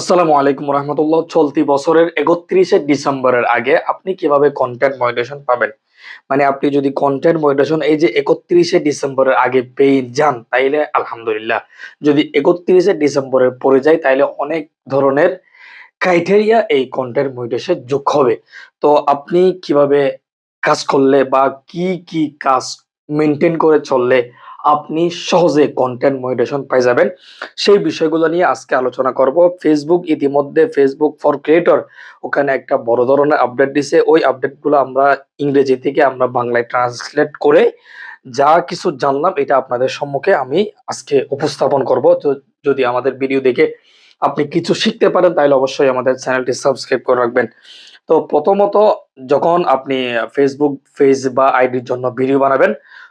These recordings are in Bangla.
আসসালামু আলাইকুম রহমতুল্লাহ। চলতি বছরের একত্রিশে ডিসেম্বরের আগে আপনি কীভাবে কন্টেন্ট মনিটেশন পাবেন? মানে আপনি যদি কন্টেন্ট মনিটেশন এই যে একত্রিশে ডিসেম্বরের আগে পেয়ে যান, তাইলে আলহামদুলিল্লাহ। যদি একত্রিশে ডিসেম্বরের পরে যায়, তাইলে অনেক ধরনের ক্রাইটেরিয়া এই কন্টেন্ট মনিটেশন যোগ হবে। তো আপনি কীভাবে কাজ করলে বা কি কি কাজ মেনটেন করে চললে আপনি সহজে কন্টেন্ট মনিটেশন পাই যাবেন। সেই বিষয়গুলো নিয়ে আজকে আলোচনা করব। ফেসবুক ইতিমধ্যে ফেসবুক ফর ক্রিয়েটর ওখানে একটা বড় ধরনের আপডেট দিছে। ওই আপডেটগুলো আমরা ইংরেজি থেকে আমরা বাংলায় ট্রান্সলেট করে যা কিছু জানলাম এটা আপনাদের সম্মুখে আমি আজকে উপস্থাপন করব। তো যদি আমাদের ভিডিও দেখে আপনি কিছু শিখতে পারেন তাহলে অবশ্যই আমাদের চ্যানেলটি সাবস্ক্রাইব করে রাখবেন। তো প্রথমত যখন আপনি ফেসবুক পেজ বা আইডির জন্য ভিডিও বানাবেন,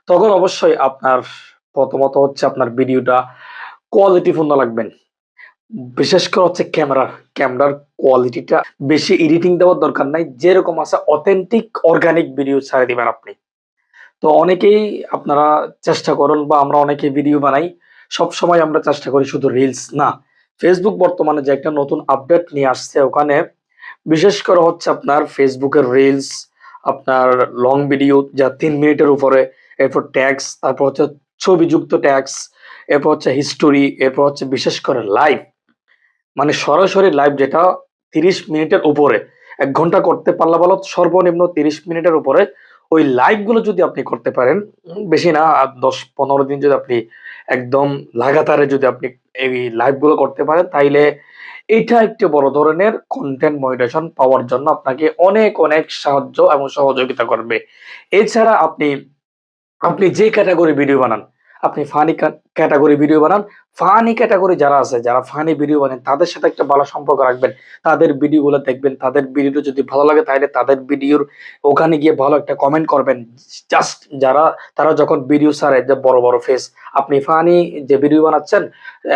তখন অবশ্যই আপনার প্রথমত হচ্ছে আপনার ভিডিওটা কোয়ালিটিপূর্ণ লাগবেন বিশেষ করে হচ্ছে ক্যামেরা ক্যামেরার কোয়ালিটিটা বেশি এডিটিং দেওয়ার দরকার নাই, যেরকম আছে অথেন্টিক অর্গানিক ভিডিও ছাড়ে দিবেন আপনি। তো অনেকেই আপনারা চেষ্টা করুন বা আমরা অনেকে ভিডিও বানাই, সব সময় আমরা চেষ্টা করি শুধু রিলস না। ফেসবুক বর্তমানে যে একটা নতুন আপডেট নিয়ে আসছে, ওখানে বিশেষ করে হচ্ছে আপনার ফেসবুকের রিলস আপনার লং ভিডিও যা তিন মিনিটের উপরে, এরপর ট্যাক্স তারপর হচ্ছে ছবিযুক্ত ট্যাক্স এরপর হচ্ছে হিস্টোরি এরপর হচ্ছে বিশেষ করে লাইভ মানে সরাসরি লাইভ যেটা তিরিশ মিনিটের উপরে, এক ঘণ্টা করতে পারলে বলো, সর্বনিম্ন তিরিশ মিনিটের উপরে, ওই লাইভগুলো যদি আপনি করতে পারেন, বেশি না আর দশ, পনেরো দিন যদি আপনি একদম লাগাতারে যদি আপনি এই লাইভগুলো করতে পারেন, তাইলে এটা একটি বড় ধরনের কন্টেন্ট মনিটেশন পাওয়ার জন্য আপনাকে অনেক অনেক সাহায্য এবং সহযোগিতা করবে। এছাড়া আপনি আপনি যে ক্যাটাগরি ভিডিও বানান, আপনি ফানি ক্যাটাগরি ভিডিও বানান। ফানি ক্যাটাগরি যারা আছে, যারা ফানি ভিডিও বানান, তাদের সাথে একটা ভালো সম্পর্ক রাখবেন। তাদের ভিডিওগুলো দেখবেন, তাদের ভিডিওটা যদি ভালো লাগে তাহলে তাদের ভিডিওর ওখানে গিয়ে ভালো একটা কমেন্ট করবেন। জাস্ট যারা, তারা যখন ভিডিও ছাড়ে, যে বড় বড় ফেস আপনি ফানি যে ভিডিও বানাচ্ছেন,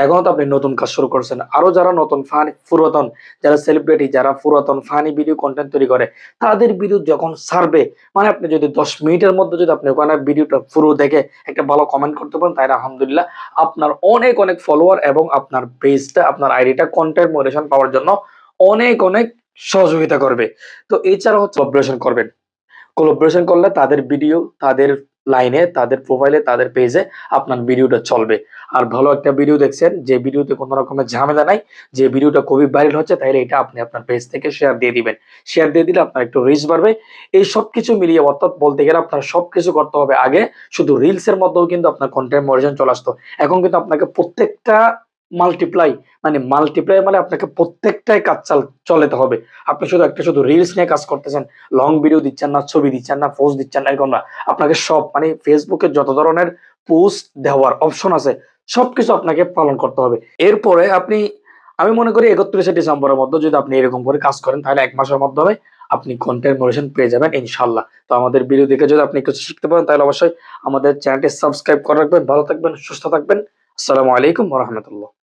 এখনও তো আপনি নতুন কাজ শুরু করছেন। আরও যারা নতুন ফানি, পুরাতন, যারা সেলিব্রিটি যারা পুরাতন ফানি ভিডিও কন্টেন্ট তৈরি করে, তাদের ভিডিও যখন সারবে মানে আপনি যদি দশ মিনিটের মধ্যে যদি আপনি ওখানে ভিডিওটা পুরো দেখে একটা ভালো কমেন্ট করতে পারেন, তাহলে আলহামদুলিল্লাহ আপনার অনেক অনেক ফলোয়ার এবং আপনার পেজটা আপনার আইডিটা কন্টেন্ট মোডেশন পাওয়ার জন্য অনেক অনেক সহযোগিতা করবে। তো এছাড়া হচ্ছে অপারেশন করবেন। কোলাবোরেশন করলে তাদের ভিডিও তাদের লাইনে তাদের প্রোফাইলে তাদের পেজে আপনার ভিডিওটা চলবে। আর ভালো একটা ভিডিও দেখছেন, যে ভিডিওতে কোনো রকমের ঝামেলা নাই, যে ভিডিওটা খুবই ভাইরাল হচ্ছে, তাহলে এটা আপনি আপনার পেজ থেকে শেয়ার দিয়ে দিবেন। শেয়ার দিয়ে দিলে আপনার একটু রিচ বাড়বে। এই সব কিছু মিলিয়ে, অর্থাৎ বলতে গেলে আপনার সব কিছু করতে হবে আগে। শুধু রিলসের মধ্যেও কিন্তু আপনার কন্টেন্ট মরিজন চলে আসতো। এখন কিন্তু আপনাকে প্রত্যেকটা মাল্টিপ্লাই মানে মাল্টিপ্লাই মানে আপনাকে প্রত্যেকটাই কাজ চাল চলাতে হবে। আপনি শুধু একটা শুধু রিলস নিয়ে কাজ করতেছেন লং ভিডিও দিচ্ছেন না, ছবি দিচ্ছেন না পোস্ট দিচ্ছেন না, এরকম না। আপনাকে সব মানে ফেসবুকে যত ধরনের পোস্ট দেওয়ার অপশন আছে, সবকিছু আপনাকে পালন করতে হবে। এরপরে আপনি, আমি মনে করি একত্রিশে ডিসেম্বরের মধ্যে যদি আপনি এরকম করে কাজ করেন, তাহলে এক মাসের মাধ্যমে আপনি কন্টেন্ট মোরেশন পেয়ে যাবেন ইনশাল্লাহ তো আমাদের ভিডিও দেখে যদি আপনি কিছু শিখতে পারেন, তাহলে অবশ্যই আমাদের চ্যানেলটি সাবস্ক্রাইব করে রাখবেন। ভালো থাকবেন, সুস্থ থাকবেন। আসসালামু আলাইকুম রহমতুল্লাহ।